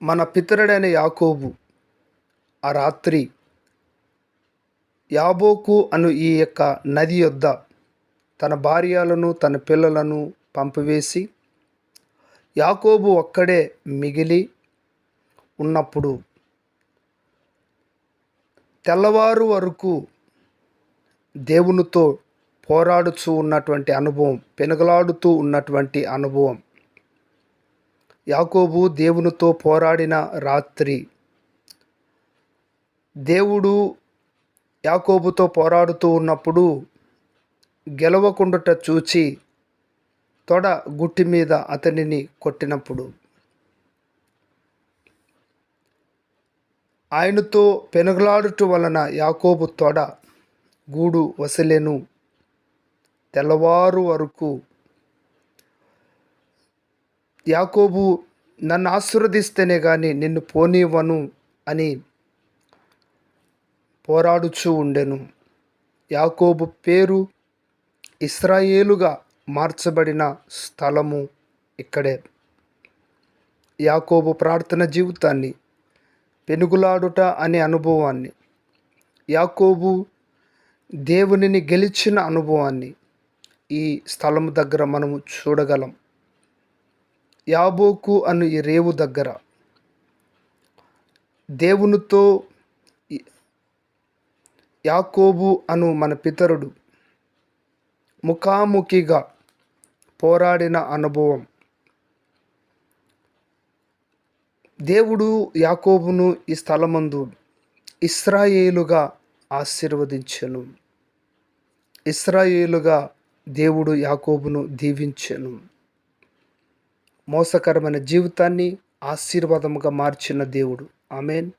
మన పితరుడైన యాకోబు ఆ రాత్రి యాబోకు అను ఈ యొక్క నది యొద్ద తన భార్యలను తన పిల్లలను పంపివేసి యాకోబు ఒక్కడే మిగిలి ఉన్నప్పుడు తెల్లవారు వరకు దేవునితో పోరాడుచూ ఉన్నటువంటి అనుభవం పెనుగలాడుతూ ఉన్నటువంటి అనుభవం యాకోబు దేవునితో పోరాడిన రాత్రి. దేవుడు యాకోబుతో పోరాడుతూ ఉన్నప్పుడు గెలవకుండుట చూచి తొడ గుట్టి మీద అతనిని కొట్టినప్పుడు ఆయనతో పెనుగలాడుట వలన యాకోబు తొడ గూడు వసలేను తెల్లవారు వరకు యాకోబు నన్ను ఆశీర్వదిస్తేనే కానీ నిన్ను పోనివ్వను అని పోరాడుచూ ఉండెను. యాకోబు పేరు ఇస్రాయేలుగా మార్చబడిన స్థలము ఇక్కడే. యాకోబు ప్రార్థన జీవితాన్ని పెనుగులాడుట అనే అనుభవాన్ని యాకోబు దేవునిని గెలిచిన అనుభవాన్ని ఈ స్థలం దగ్గర మనము చూడగలం. యాబోకు అను ఈ రేవు దగ్గర. దేవునితో యాకోబు అను మన పితరుడు ముఖాముఖిగా పోరాడిన అనుభవం. దేవుడు యాకోబును ఈ స్థలమందు ఇస్రాయేలుగా ఆశీర్వదించెను. ఇస్రాయేలుగా దేవుడు యాకోబును దీవించెను. మోసకరమైన జీవితాన్ని ఆశీర్వాదముగా మార్చిన దేవుడు. ఆమెన్.